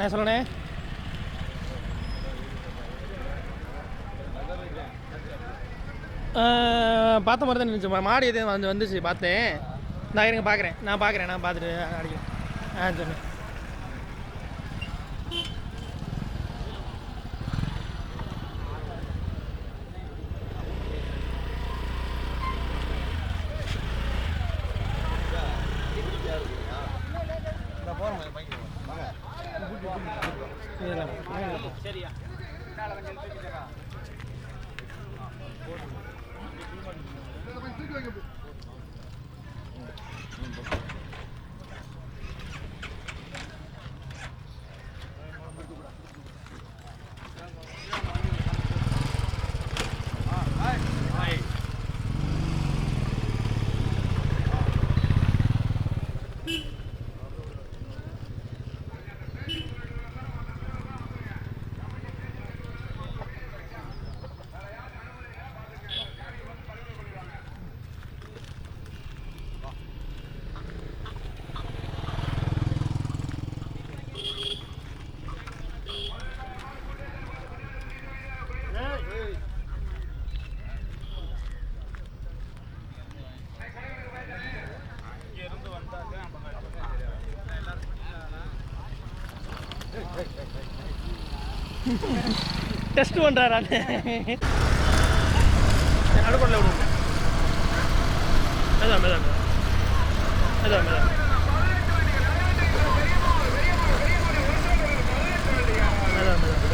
நான் சொல்லணே பார்த்த மாதிரி தான் இருந்துச்சு மாடி மாடு எதுவும் வந்து வந்துச்சு பார்த்தேன். நான் இருங்க பார்க்குறேன் நான் பார்க்குறேன் நான் பார்த்துட்டு அடிக்கிறேன். ஆ சொன்னேன் சரியா. டெஸ்ட் பண்ணுறாரு அது நடுக்கொள்ள விடுங்க. அதான் அதான் அதான். மெதா மெதா மெதா மெதா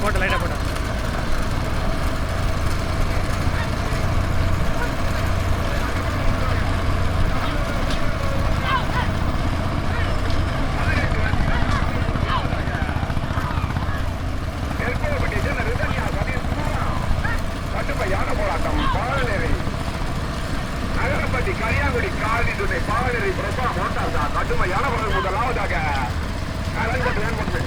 போட்ட லைட்டாக போட்டா கடுமையான போராட்டம் பாலநெறி நகரப்பட்டி கரியாங்குடி காலனி துணை பாலநெறி பிரபா மோட்டார் தான் கடுமையான போராட்டம் முதலாவதாக நகரப்பட்டி வேண்பட்டு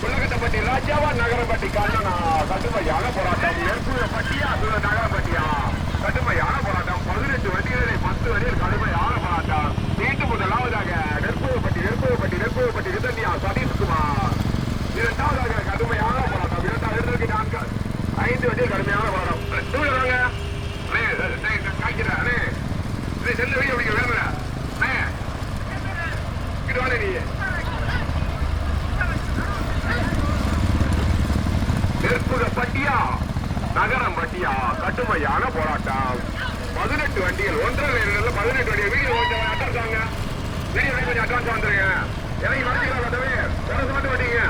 புள்ளகட்டப்பட்டி ராஜாவா நகரப்பட்டி கண்ணனா கடுமையான போராட்டம் நெருப்புப்பட்டியா அது நகரப்பட்டியா கடுமையான போராட்டம் பதினெட்டு வண்டிகளை பத்து வரையில் கடுமையான போராட்டம் மீண்டும் முதலாவதாக நெருப்புப்பட்டி நெருப்புப்பட்டி நெருப்புப்பட்டி ரிதன்யா சதீஷ்குமார் இரண்டாவதாக கடுமையான போராட்டம் இரண்டாவது நான்கு ஐந்து வண்டியில் கடுமையான போராட்டம் தூடுறாங்க காய்க்கிறேன் அண்ணே இது செல்ல வீடியோ பிடிக்க வேணும்ல அண்ணே இங்கிட்டு வாங்க நீ நெருப்புக பட்டியா ஐயா கடுமையான போராட்டம். பதினெட்டு வண்டிகள் ஒன்றரை நேரத்தில் பதினெட்டு வண்டிகள். வீடியோ கொஞ்சம் அட்வான்ஸ் வாங்க வீடியோ கொஞ்சம் அட்வான்ஸ் வந்துருங்க எனக்கு வரீங்களா வந்தவே வேற வண்டிங்க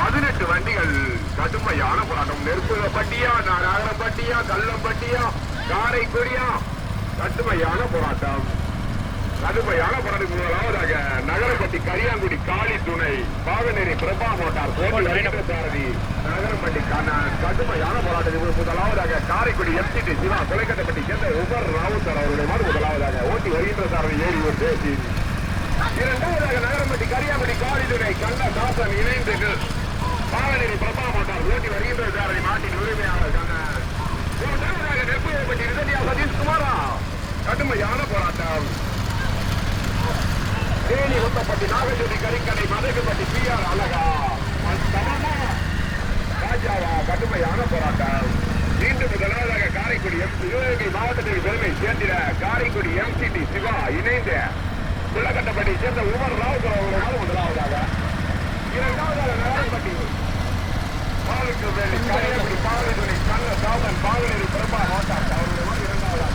பதினெட்டு வண்டிகள் கடுமையான போராட்டம். நெருப்பு பட்டியா நகரம் பட்டியா கள்ளம் பட்டியா காரைக்குடியா? கடுமையான போராட்டம். கடுமையான போராட்டம் முதலாவதாக நகரப்பட்டி கரியாங்குடி காளி துணை. பாகநேரி பிரபா மோட்டார் சாரதி. நகரப்பட்டி கண்ண- கடுமையான போராட்டம் இது முதலாவதாக காரைக்குடி எம்சிடி சிவா கொலைக்கட்டப்பட்டி சேர்ந்த உமர் ராவுத்தர் அவருடைய மாடு முதலாவதாக ஓட்டி வருகின்ற சாரதி ஏறி ஒரு தேசி இரண்டாவதாக நகரப்பட்டி கரியாங்குடி காளி துணை கண்ணதாசன் இணைந்து பாகநேரி பிரபா மோட்டார் ஓட்டி வருகின்ற சாரதி மாட்டின் உரிமையாளர் கண்ணன் மூன்றாவதாக நெற்புயப்பட்டி ரிதன்யா சதீஷ்குமாரா. கடுமையான போராட்டம். முத்தப்பட்டி நாகஜோதி கறிக்கடை மதகுப்பட்டி பி ஆர் அழகா. ராஜாவா கடுமையான போராட்டம். மீண்டும் முதலாவதாக காரைக்குடி எம் சிவகங்கை மாவட்டத்தில் பெருமை சேர்ந்திட காரைக்குடி எம்சிடி சிவா இணைந்து குள்ளக்கட்டப்பட்டி சேர்ந்த உமர் ராவுத்தர் அவர்களோடு முதலாவதாக. இரண்டாவதாக நகரப்பட்டி பாலுக்கு வேலி காரைக்குடி பாலுதுணை கண்ண சாதன் பாலுநெறி பிரபா மோட்டார் அவர்களோடு இரண்டாவதாக.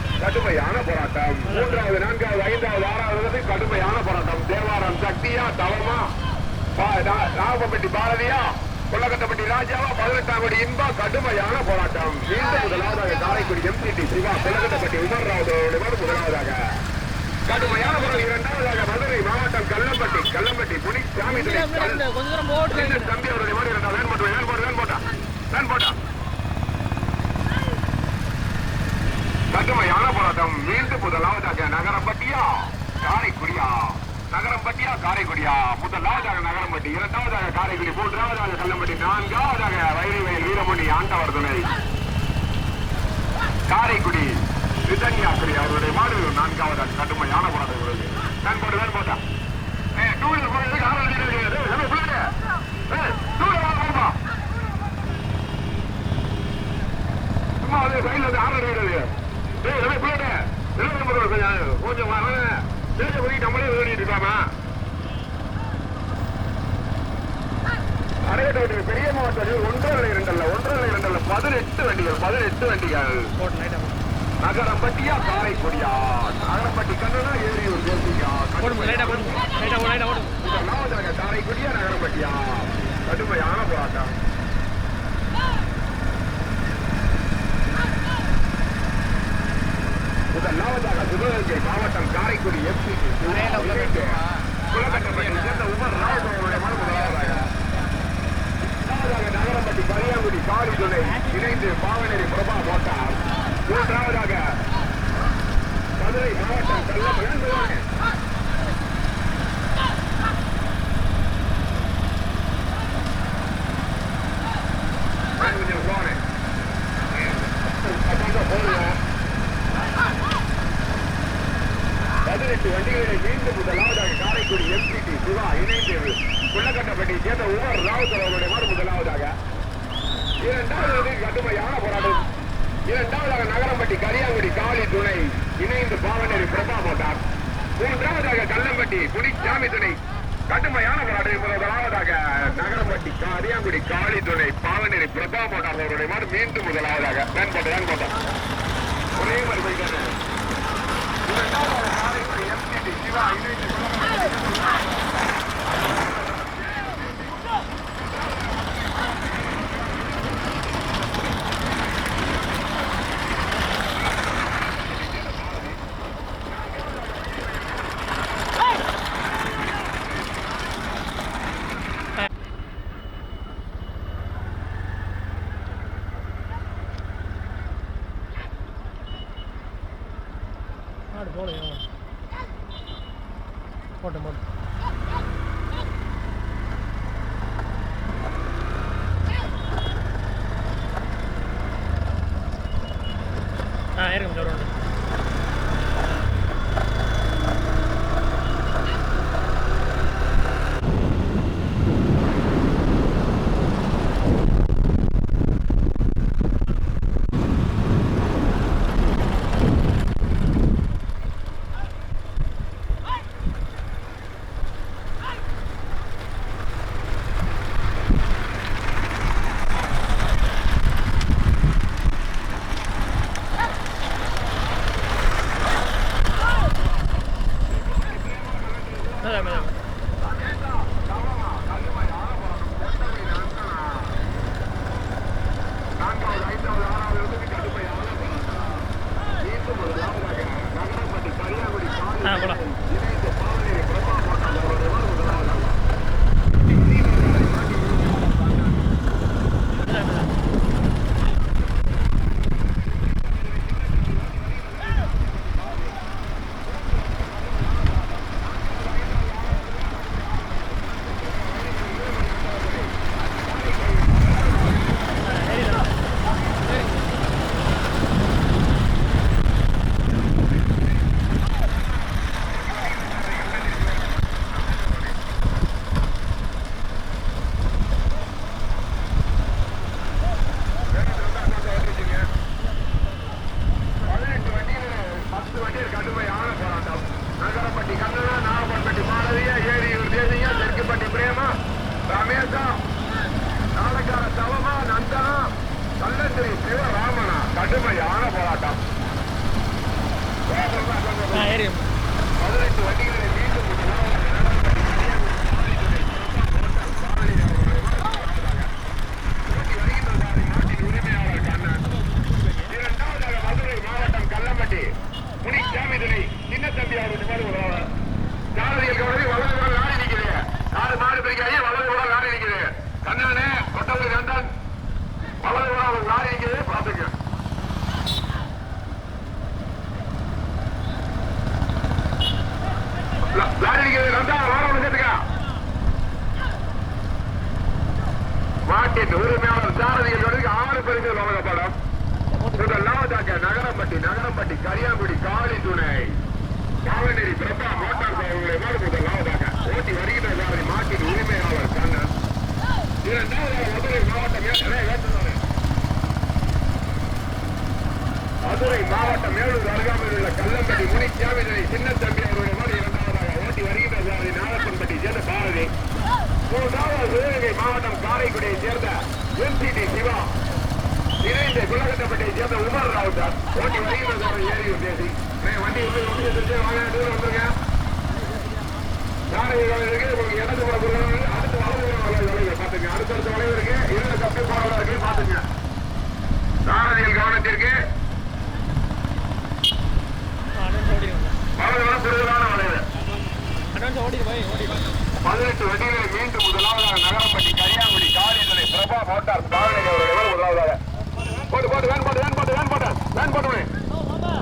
கடுமையான போராட்டம். மூன்றாவது நான்காவது ஐந்தாவது ஆறாவது கடுமையான போராட்டம். தேவாரம் சக்தியா தவமா? நாகப்பட்டி பாரதியா? கொல்லக்கட்டப்பட்டி ராஜாவா? பதினெட்டாம் கோடி இன்பா கடுமையான போராட்டம். மீண்டும் முதலாவதாக காரைக்குடி எம்சிடி சிவா கொல்லக்கட்டப்பட்டி உமர் ராவதோடு முதலாவதாக. கடுமையான குரல் இரண்டாவதாக மதுரை மாவட்டம் கல்லம்பட்டி கல்லம்பட்டி புனி சாமி தம்பி அவருடைய வேன் போட்டா வேன் போட்டா வேன் போட்டான் கடுமையான போராட்டம். மீண்டும் முதலாவதாக நகரப்பட்டியா காரைக்குடியா. நகரம்பட்டியா காரைக்குடியா. முதலாவதாக நகரம்பட்டி இரண்டாவதாக காரைக்குடி மூன்றாவதாக கல்லம்பட்டி நான்காவதாக வயலி வயல் வீரமணி ஆண்டவர் துணை காரைக்குடி அவருடைய மாடு மூன்றாவது Варим. மதுரை மாவட்டம் மதுரை மாவட்டம் மேலூர் அருகாமையில் உள்ள கல்லம்பட்டி முனிச்சாமிதனை சின்னத்தம்பி மாதிரி இரண்டாவதாக ஓட்டி வருகின்ற சாரதி நாகப்பன்பட்டி சேர்ந்த பாரதி. மூன்றாவது சிவகங்கை மாவட்டம் காரைக்குடியை சேர்ந்த எம்சிடி சிவா. இணைந்த குலகட்டப்பட்டியை சேர்ந்த உமர் ராவுத்தர் ஓட்டி வருகின்ற சாரதி ஏறி பேசி வண்டி வந்து வந்து வாங்க தூரம் வந்துருங்க. சாரதி இருக்கு உங்களுக்கு இடது புற குரல் அடுத்து வலது புற வளைவு வளைவு பாத்துங்க அடுத்தடுத்த வளைவு இருக்கு. இரண்டு தப்பி போறதா இருக்கு. பாத்துங்க சாரதிகள் கவனத்திற்கு வலது வர கூடுதலான வளைவு. பதினெட்டு வண்டிகளை மீண்டும் முதலாவதாக நகரப்பட்டி கரியாங்குடி காரியத்துறை பிரபா மோட்டார் காவலர் அவர்கள் முதலாவதாக. போட்டு போட்டு வேன் போட்டு வேன் போட்டு வேன் போட்டு வேன் போட்டு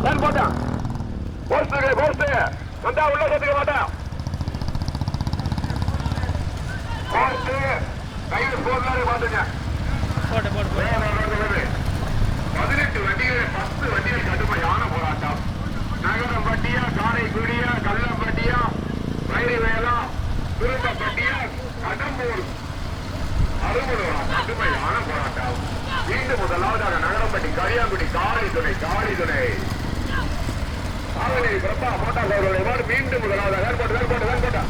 வேன் போட்டான் போஸ்ட் போஸ்ட் வந்தா உள்ள சேர்த்துக்க மாட்டான் போஸ்ட் கையில் போடுறாரு பாத்துங்க போட்டு போட்டு போட்டு பதினெட்டு வண்டிகளை பத்து வண்டிகள் கடுமையான போராட்டம். நகரம்பட்டியா காரைக்குடியா கல்லம்பட்டியா வைரவேலா திரும்பப்பட்டியா கடம்பூர். அருமலுவா கடுமையான போராட்டம். மீண்டும் முதலாவதாக நகரம்பட்டி கரியாங்குடி காளி துணை காளி துணை. ஆவணி பிரபா மோட்டார் அவர்கள் மீண்டும் முதலாவதாக வேன் போட்டு வேன்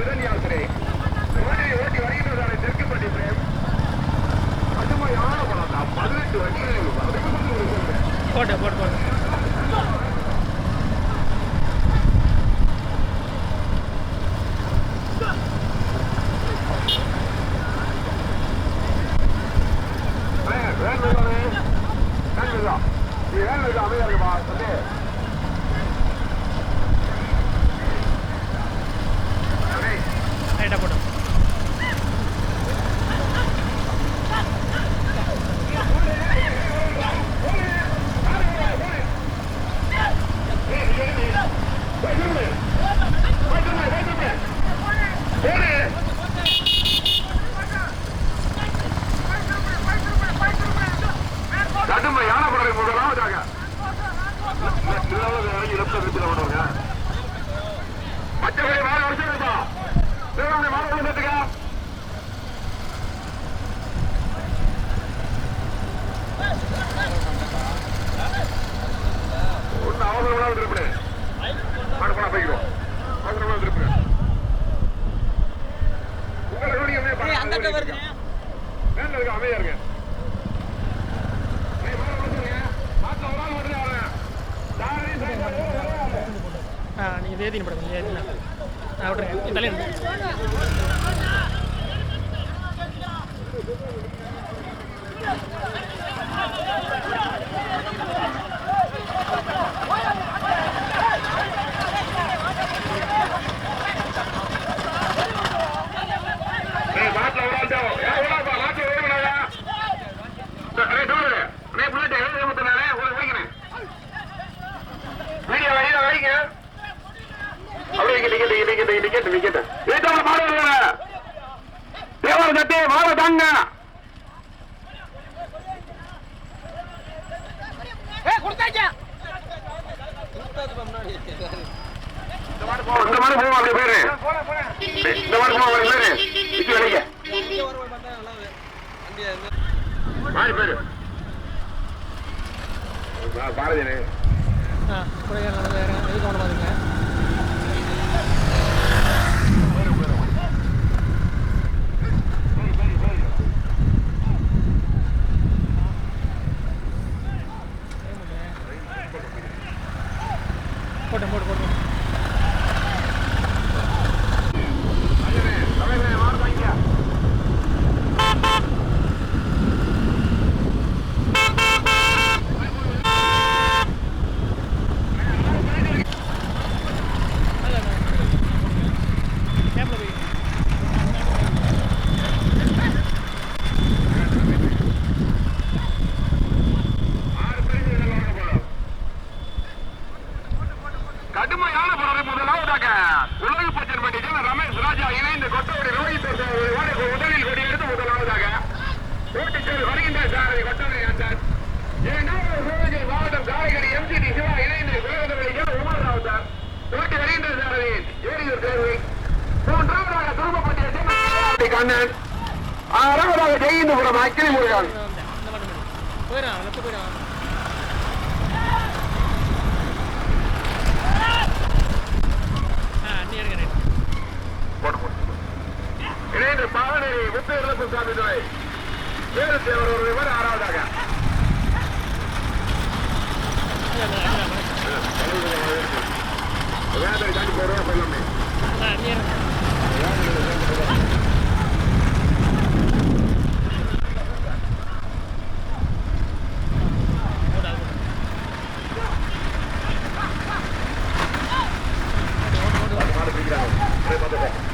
கண்ணன் அரவதாக ஜெயிந்தபுரம் அக்கினி முருகன். இணைந்து பாவனேரி முத்து இறப்பு சாமி துறை வேறு தேவர் ஒரு விவர் ஆறாவதாக Saturday.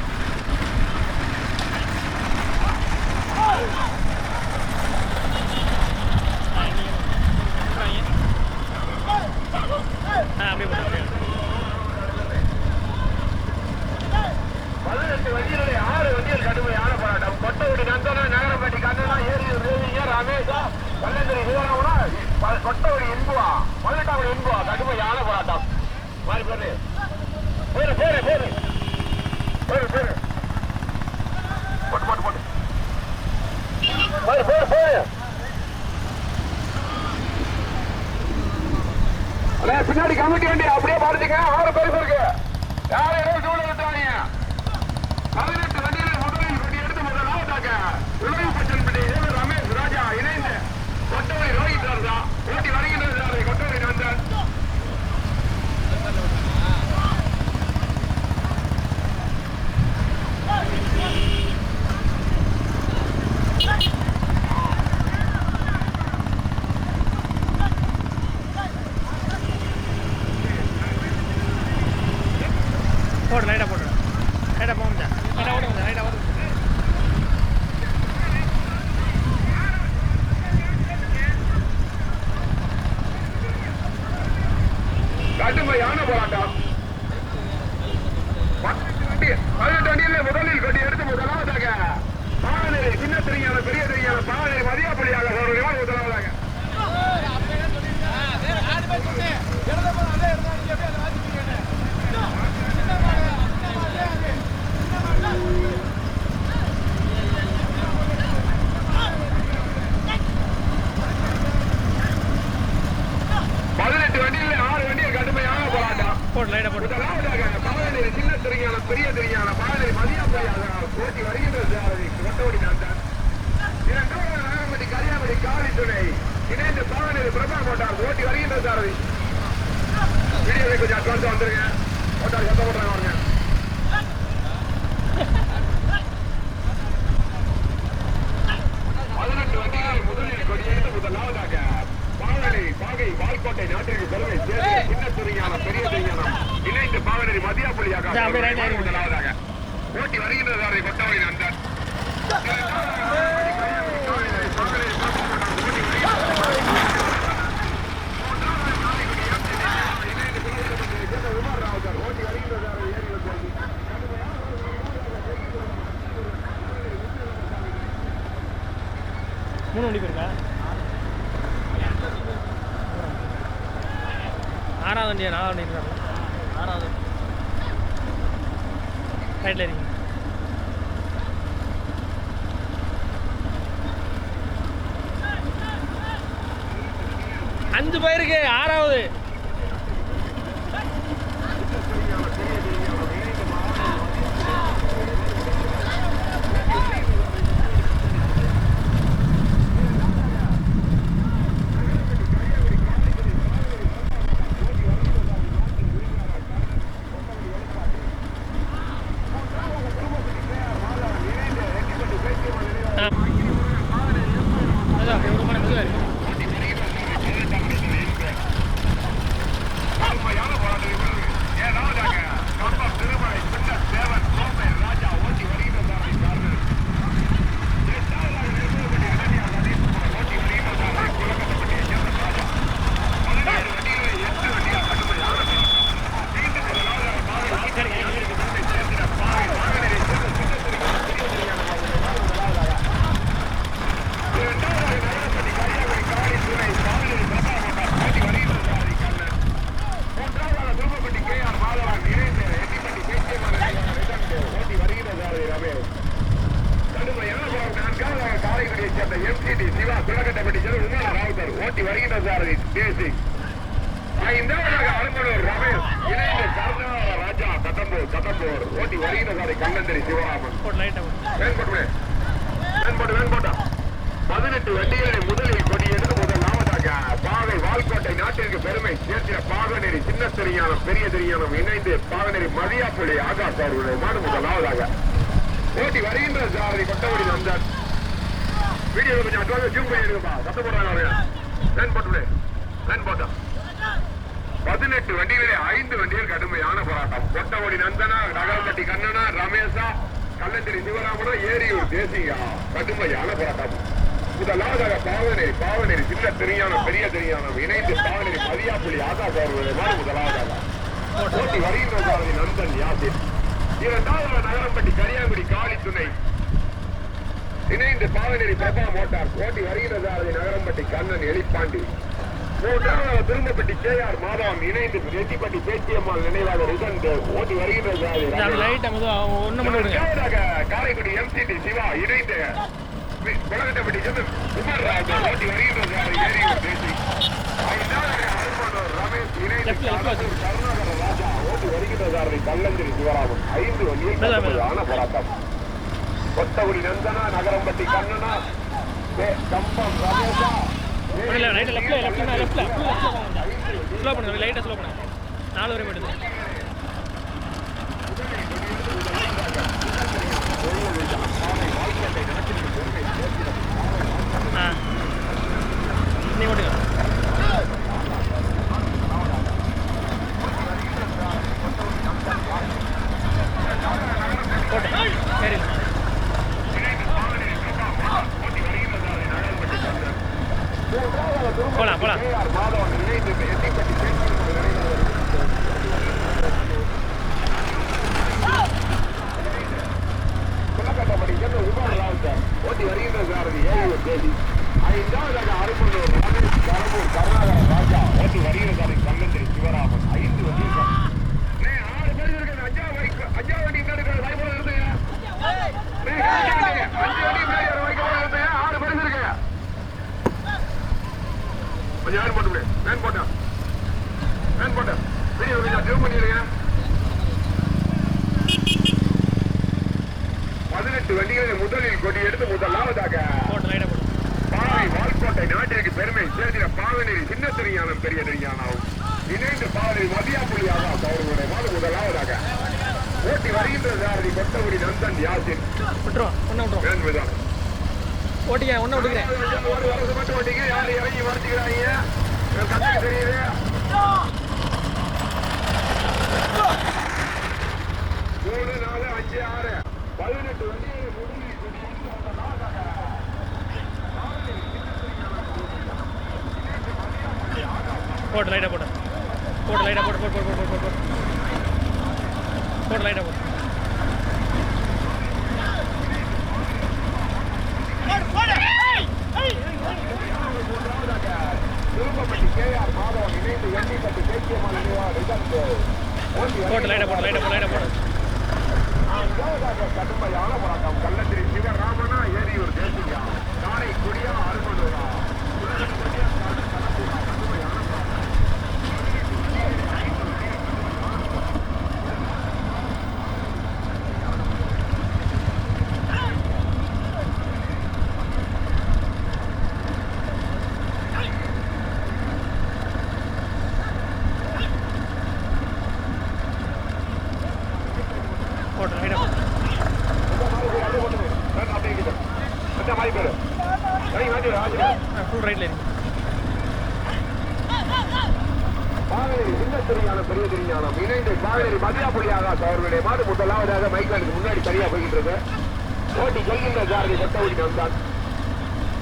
I don't even. MCT Siva Kulakattappatti Selva Uma Ravuthar ஓட்டி வருகின்ற சாரதி தேசி இந்த அலம்பனூர் ரமேஷ் இணைந்து கர்நாடக ராஜா கட்டம்பூர் கட்டம்பூர் ஓட்டி வருகின்ற சாரதி கண்ணந்தரி சிவராமன். போட்டு லைட்டாக போட்டு வேண்பட்டு வேண்பட்டா பதினெட்டு வண்டிகளை முதலில் கொடியெடுத்து முதல் நாமதாக பாவை வால்கோட்டை நாட்டிற்கு பெருமை சேர்த்திட பாகநெறி சின்ன தெரியானம் பெரிய தெரியானம் இணைந்து பாகநெறி மதியாப்புள்ளி ஆகாஷ் அவர்களுடைய மாடு முதலாவதாக ஓட்டி வருகின்ற சாரதி கொட்டவடி வந்தார். வீடியோ கொஞ்சம் அட்வான்ஸ் ஜூம் பண்ணி சத்தம் போடுறாங்க அவங்க போட்டு வேன் போட்டா. பதினெட்டு வண்டிகளே ஐந்து வண்டிகள் கடுமையான போராட்டம். கொட்டவடி நந்தனா நகரப்பட்டி கண்ணனா ரமேஷா கள்ளச்சேரி சிவராமனா ஏரியூர் தேசியா கடுமையான போராட்டம். முதலாவதாக பாவனை பாவனை சின்ன தெரியானம் பெரிய தெரியானம் இணைந்து பாவனை மதியாப்புலி ஆகாஷ் அவர்களுடைய முதலாவதாக. போட்டி வருகின்ற நந்தன் யாசின். இரண்டாவது நகரம்பட்டி கரியாங்குடி காளி துணை இணைந்து பாவனேரி பிரபா மோட்டார் போட்டி வருகிற சாரதி நகரம்பட்டி கண்ணன் எலிப்பாண்டி. மூன்றாவது திரும்பப்பட்டி கே ஆர் மாதவன் இணைந்து ரெட்டிப்பட்டி பேச்சியம்மாள் நினைவாக ரிசன் ஓட்டி இரண்டாவதாக காரைக்குடி எம்சிடி சிவா இணைந்து குலகட்டப்பட்டி சென்று உமர் ராஜா ஓட்டி வருகின்ற சாரதி ஏரியூர் தேசி ஐந்தாவதாக அருமானூர் ரமேஷ் இணைந்து. கருணாகர ராஜா ஓட்டி வருகின்ற சாரதி கல்லஞ்சரி சிவராமன். ஐந்து. கடுமையான போராட்டம் கொத்தகுடி நந்தனா நகரம்பட்டி கண்ணனா ஏ, கம்பம் ரமேஷா இல்லை ரைட்டு லெஃப்ட்டில் லெஃப்ட்டில் ஸ்லோ பண்ணுங்க லைட்டாக ஸ்லோ பண்ணுங்க நாலு வரை மட்டும் ஆ நீ ஓட்டுங்க போட்டு சரி போலாம் போலாம் கே ஆர் மாதவன் இணைந்து ரெட்டிப்பட்டி பேச்சியம்மாள் நினைவாக குலக்கட்டப்படி சென்று உமர் ராவுத்தர் ஓட்டி வருகின்ற சாரதி ஏழு தேதி ஐந்தாவதாக அருமனூர் ரமேஷ் கரம்பூர் கருணாகர ராஜா ஓட்டி வருகிற சாரதி கண்ணந்திரி சிவராமன் ஐந்து வண்டி ஆறு பேர் இருக்கு அஞ்சா பைக் அஞ்சா வண்டி முன்னாடி இருக்கிற வாய்ப்பு இருக்குங்க அஞ்சு வண்டி முன்னாடி ஒரு வாய்ப்பு இருக்குங்க ஆறு பேர் இருக்கு கொஞ்சம் வேன் போட்டு. விடு வேன் போட்டேன் வேன் வீடியோ கொஞ்சம் பண்ணிடுங்க பதினெட்டு வண்டிகளை முதலில் கொடி எடுத்து முதலாவதாக போட்டு போட்டு பாவை வால்கோட்டை நாட்டிற்கு பெருமை சேர்த்திட பாவனேரி சின்ன தெரியானம் பெரிய தெரியானம் இணைந்து பாவனேரி மதியாப்புள்ளியாக அவர்களுடைய மாடு முதலாவதாக ஓட்டி வருகின்ற கொத்தகுடி நந்தன் யாசின். வேண்புதான் ஓட்டிக்க ஒன்று விட்டுக்கிறேன். ஒரு ஓட்டிங்க யார் இறங்கி மூணு நாலு அஞ்சு ஆறு பதினெட்டு வண்டிகளை போட்டு லைட்டாக போட்டு போட்டு லைட்டாக போட்டு போட்டு போட்டு போட்டு போட்டு போட்டு லைட்டாக போட்டு திருப்பப்பட்டி கே ஆர் மாதவன் இணைந்து எண்ணிப்பட்டி பேச்சியம்மாள் நினைவாக ரிசல்ட் போட்டு லைட்டை போட்டு லைட்டை போட்டு லைட்டை போட்டு அஞ்சாவதாக கடுமையான போராட்டம் கள்ளத்திரி சிவராமனா ஏரியூர் தேசியா காரைக்குடியா அருமனூரா போட்டு லைட்டாக போட்டு அந்த மாதிரி ஃபுல் இருக்கு சின்ன பெரிய இணைந்து அவர்களுடைய மாடு முதலாவதாக மைக்கானுக்கு முன்னாடி சரியா ஓட்டி சாரதி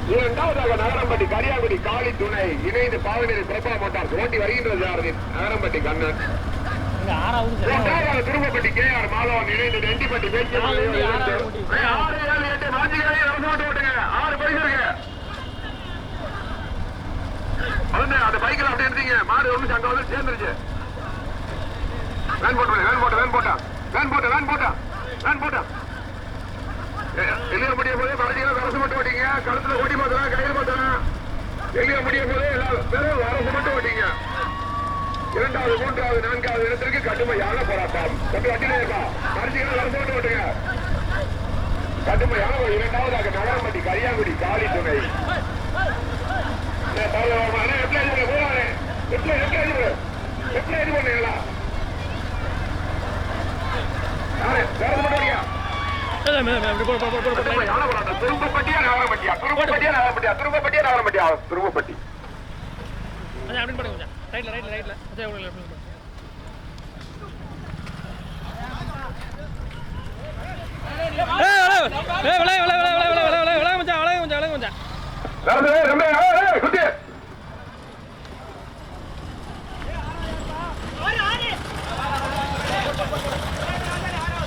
இரண்டாவதாக நகரம்பட்டி கரியாகுடி காளி துணை இணைந்து பாகனேரி பிரபா மோட்டார்ஸ் ஓட்டி வருகின்ற சாரதி நகரம்பட்டி கண்ணன் திரும்பப்பட்டி கே ஆர் மாலவன் இணைந்து ரெண்டிப்பட்டி பேச்சு அந்த பைக்கில் அப்படி மாடு வந்து அங்க வந்து சேர்ந்துருச்சு. வேன் போட்டு வேன் போட்ட வேன் போட்டா. வேன் போட்ட வேன் போட்டா. வேன் போட்டா. வெளியே முடிய மட்டும் ஓட்டிங்க. கழுத்துல கொடி மாத்தலாம் கையில் மாத்தலாம் எங்கேயோ முடியும் போது எல்லா வரசு மட்டும் ஓட்டிங்க. இரண்டாவது மூன்றாவது நான்காவது இடத்திற்கு கடுமையான போராட்டம். கொஞ்சம் வண்டியில இருக்கா? மறுச்சிங்கன்னா வரசு மட்டும் ஓட்டுங்க. கடுமையான ஒரு இரண்டாவதாக நகரம்பட்டி கரியாங்குடி காளி துணை திரும்பப்பட்டி ரைட்டில் ரைட்டில் ரைட்டில் சரி உங்களுக்கு லெஃப்ட்டில் போடுங்க. ஏய், விளையா விளையா விளையா விளையா விளையா விளையா விளையா விளையா விளையா விளையா விளையா விளையா விளையா விளையா விளையா